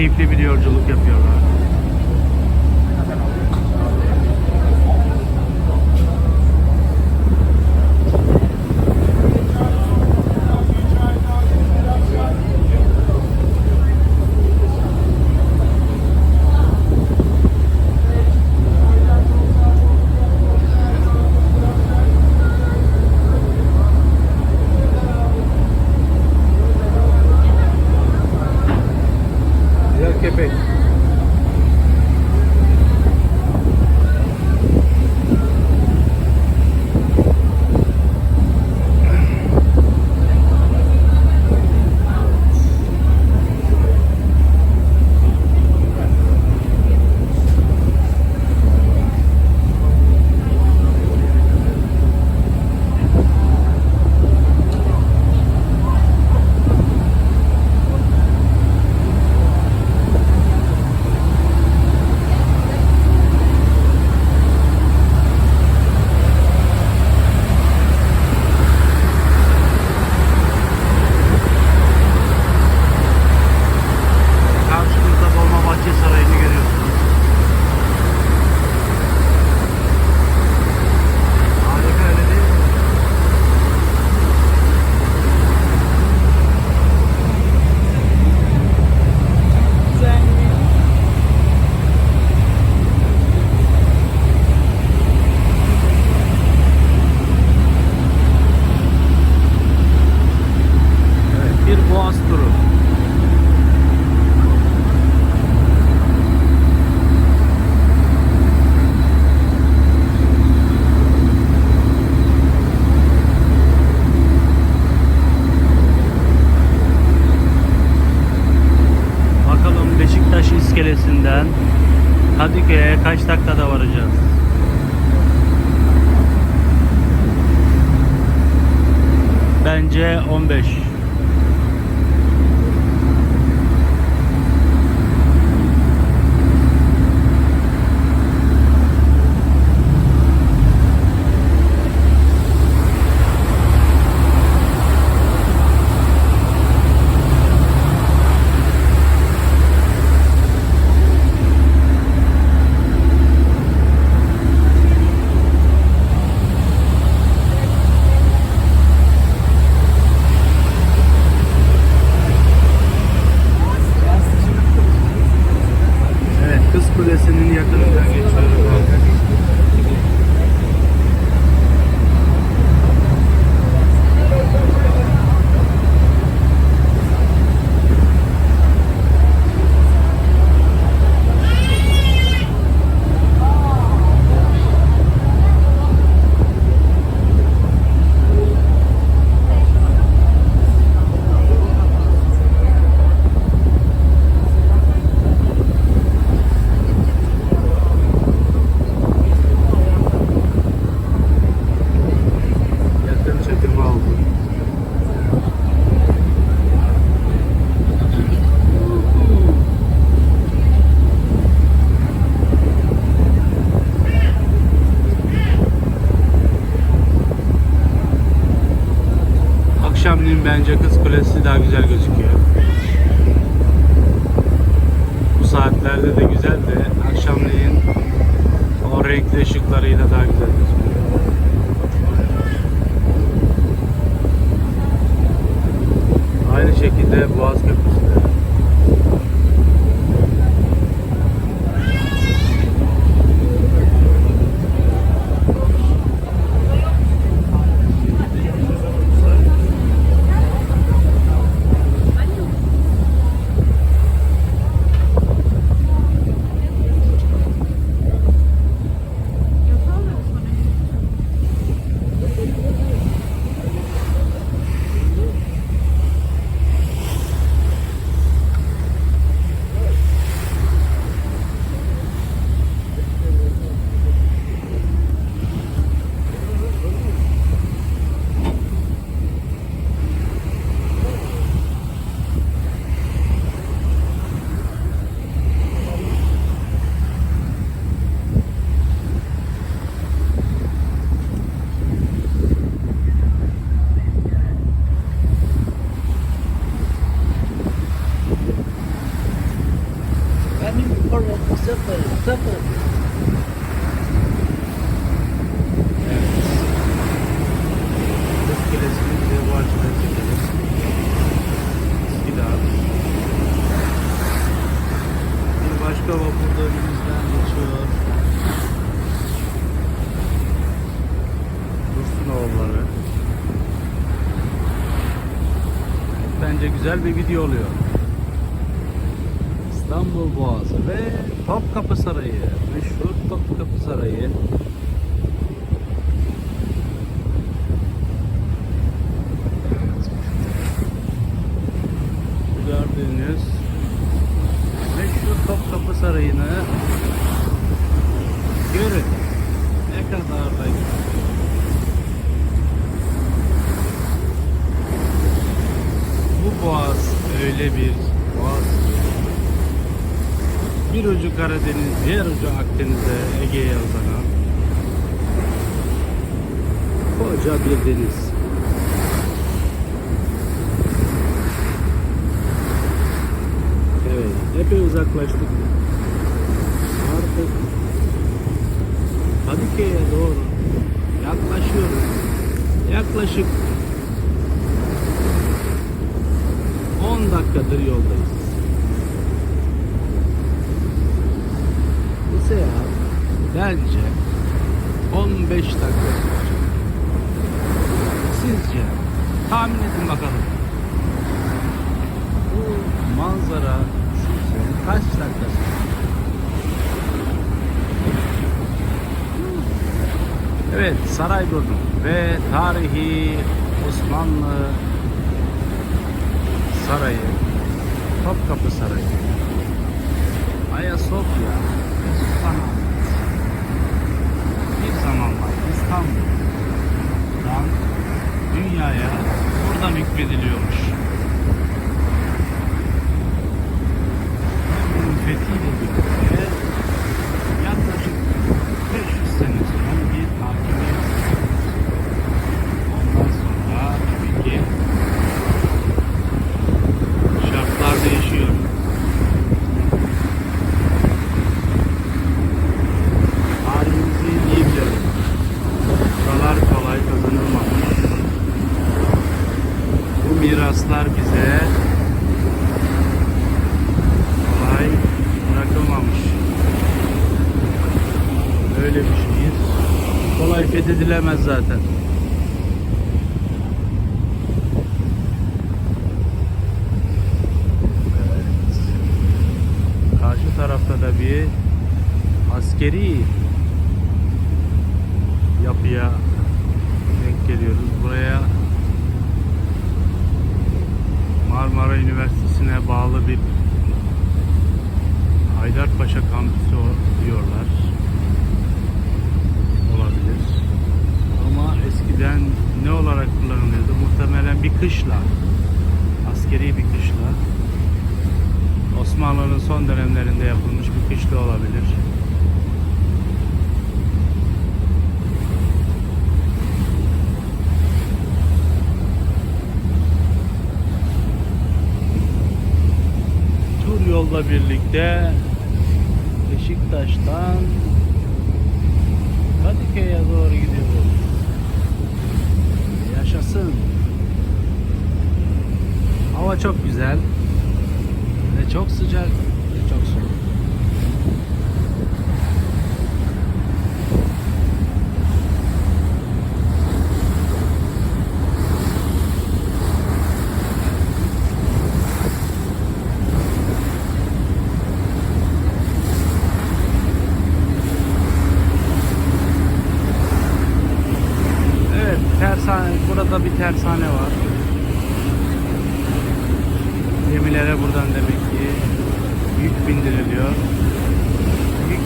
keyifli bir yolculuk yapıyorlar. Mersin'den Kadıköy'e kaç dakikada varacağız? Bence 15 bence Kız Kulesi daha güzel gözüküyor. Bu saatlerde de güzel de akşamleyin o renkli ışıklarıyla daha güzel gözüküyor. Aynı şekilde Boğaz Köprüsü de. Bir başka vapur da önümüzden geçiyor. Dursunoğulları. Bence güzel bir video oluyor. İstanbul Boğazı ve Topkapı Sarayı. Meşhur Topkapı Sarayı. Bu gördüğünüz meşhur Topkapı Sarayı'nı görün. Ne kadar da güzel. Bu boğaz öyle bir boğaz bir ucu Karadeniz, diğer ucu Akdeniz'e, Ege'ye uzanan koca bir deniz. Evet, epey uzaklaştık. Artık Kadıköy'e doğru yaklaşıyoruz. Yaklaşık 10 dakikadır yoldayız. Bu seyahat bence 15 dakika sürecek. Sizce tahmin edin bakalım. Bu manzara sizce kaç dakika sürecek? Evet Sarayburnu ve tarihi Osmanlı Sarayı. Topkapı Sarayı. Ayasofya. Bir zamanlar İstanbul'dan dünyaya buradan hükmediliyormuş. Fethedilemez zaten. Karşı tarafta da bir askeri yapıya denk geliyoruz. Buraya Marmara Üniversitesi'ne bağlı bir Haydarpaşa kampüsü diyorlar. eskiden ne olarak kullanılıyordu? Muhtemelen bir kışla. Askeri bir kışla. Osmanlı'nın son dönemlerinde yapılmış bir kışla olabilir. Tur yolla birlikte Beşiktaş'tan Burada bir tersane var. Gemilere buradan demek ki yük bindiriliyor. Yük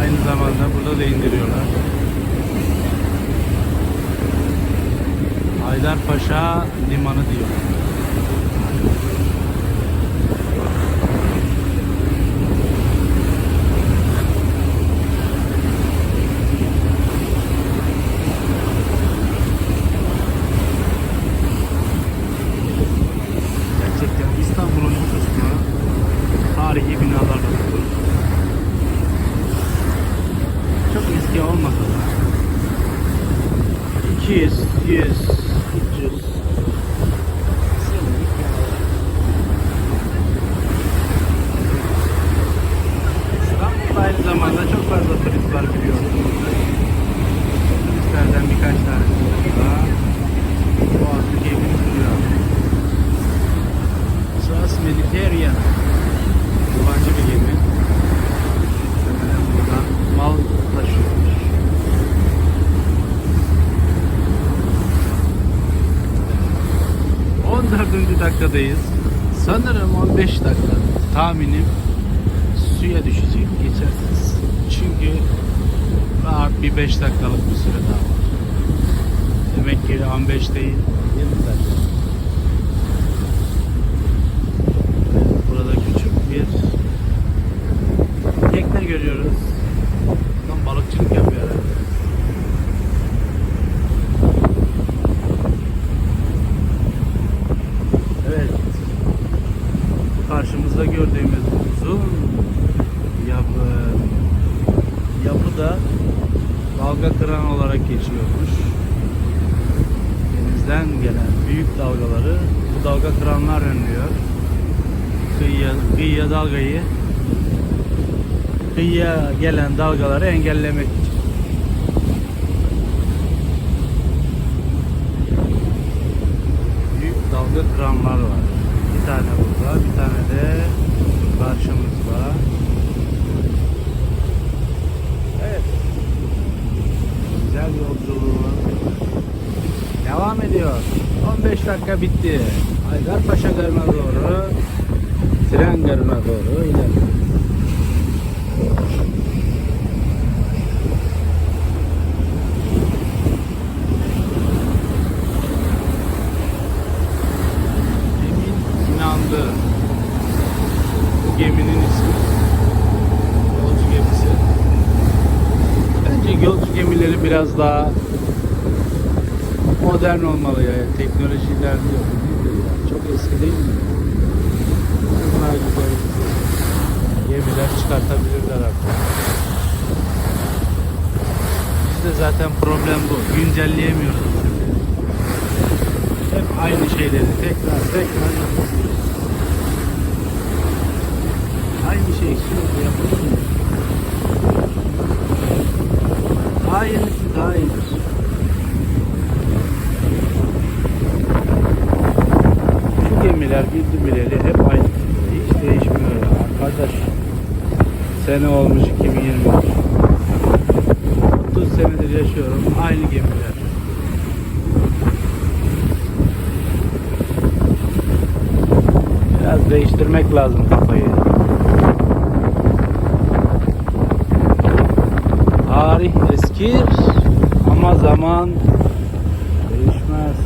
aynı zamanda burada da indiriyorlar. Haydarpaşa Limanı diyor. Gerçekten İstanbul'un bu kısmı tarihi binalarla dolu. Çok eski olmasa da 200, 100, 300 senelik binalar. İstanbul'da aynı zamanda çok fazla turist var biliyorsunuz. Turistlerden birkaç tanesi burada. Boğaz'ı keyfini sürüyor. Trans Mediterranean yabancı bir gemi. Muhtemelen buradan mal taşıyormuş. On dördüncü dakikadayız. Sanırım 15 dakika tahminim suya düşecek geçersiz. Çünkü rahat bir 5 dakikalık bir süre daha var. Demek ki 15 değil 20 dakika. Burada küçük bir tekne görüyoruz. Tam balıkçılık yapıyor herhalde. Evet. Karşımızda gördüğümüz uzun yapı yapı da dalga kıran olarak geçiyormuş. Denizden gelen büyük dalgaları bu dalga kıranlar önlüyor kıyıya, kıyıya dalgayı kıyıya gelen dalgaları engellemek için. Büyük dalga kıranlar var. Tane burada, bir tane de karşımızda. Evet. Güzel yolculuğumuz devam ediyor. 15 dakika bitti. Haydarpaşa Garı'na doğru tren garına doğru ilerliyoruz. Daha modern olmalı ya. Teknolojiler yok. Çok eski değil mi? Bunlar güzel gemiler çıkartabilirler artık. Bizde zaten problem bu. Güncelleyemiyoruz. Hep aynı şeyleri tekrar tekrar yapıyoruz. Aynı şey sürekli yapıyoruz. İyisi daha iyidir. Şu gemiler bildi bileli hep aynı. Hiç değişmiyor ya arkadaş. Sene olmuş 2023. 30 senedir yaşıyorum. Aynı gemiler. Biraz değiştirmek lazım kafayı. Tarih eskir ama zaman değişmez.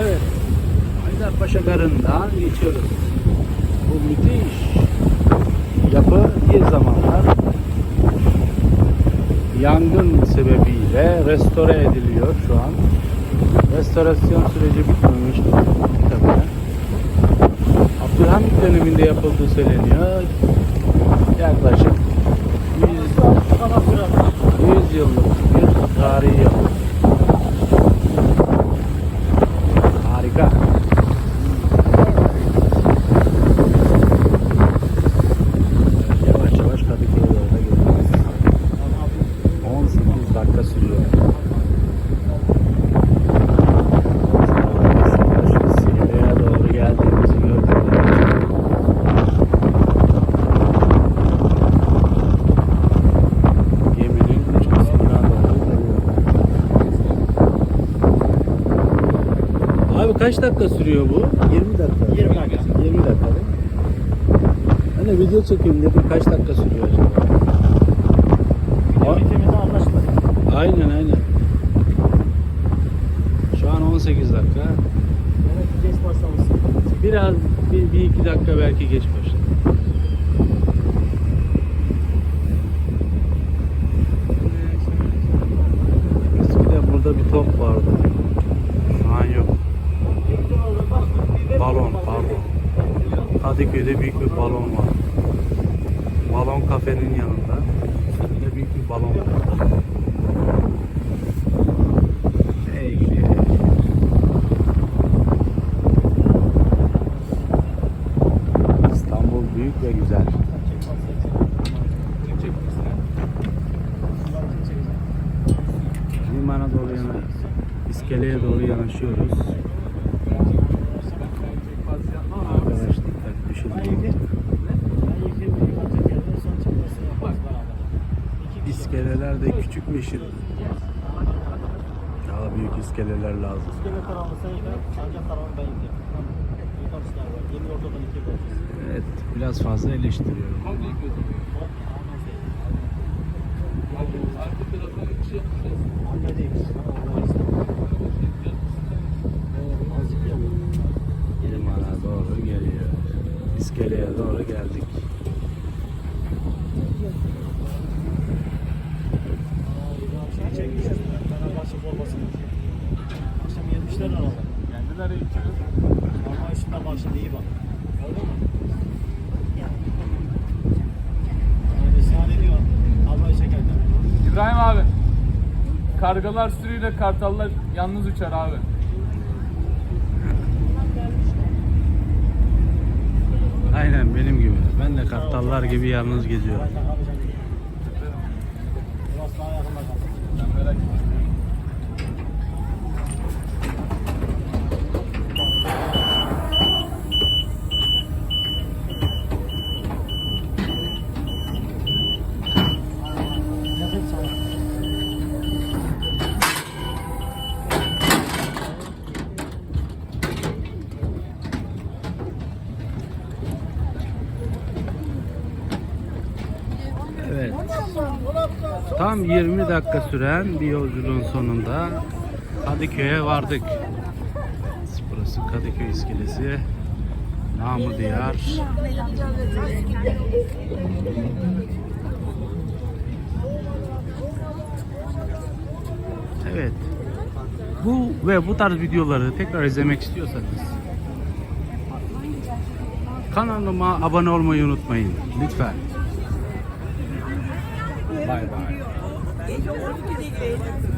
Evet. Haydarpaşa Garı'ndan geçiyoruz. Bu müthiş yapı bir zamanlar yangın sebebiyle restore ediliyor şu an. Restorasyon süreci bitmemiş muhtemelen. döneminde yapıldığı söyleniyor. Yaklaşık 100, Ama biraz 100 yıllık bir tarihi yapı. Harika. Yavaş yavaş Kadıköy'e doğru da gidiyoruz. 18 dakika sürüyor. Sivri'ye doğru geldiğimizi gördük. Geminin uç kısmına doğru geliyor. Abi kaç dakika sürüyor bu? 20 dakika. 20 dakika. 20 dakika. değil mi? Hani video çekeyim dedim kaç dakika sürüyor acaba? Bitiminde anlaştık. Aynen aynen. Şu an 18 dakika. Evet, geç başlamışsın. Biraz bir, bir iki dakika belki geç başladı. Eskiden burada bir top vardı. Şu an yok. Balon pardon. Kadıköy'de büyük bir balon var. Balon yanında. Üstünde büyük bir balon var. İstanbul büyük ve güzel. Limana doğru yana, iskeleye doğru yanaşıyoruz. İskeleler de küçükmüş. Daha büyük iskeleler lazım. Evet, biraz fazla eleştiriyorum. Limana doğru geliyor. İskeleye doğru geldik. Kargalar sürüyle kartallar yalnız uçar abi. Aynen benim gibi. Ben de kartallar gibi yalnız geziyorum. Ben merak ettim. Tam 20 dakika süren bir yolculuğun sonunda Kadıköy'e vardık. Burası Kadıköy iskelesi. Namı Diyar. Evet. Bu ve bu tarz videoları tekrar izlemek istiyorsanız kanalıma abone olmayı unutmayın lütfen. Bay bay. Gece 12'de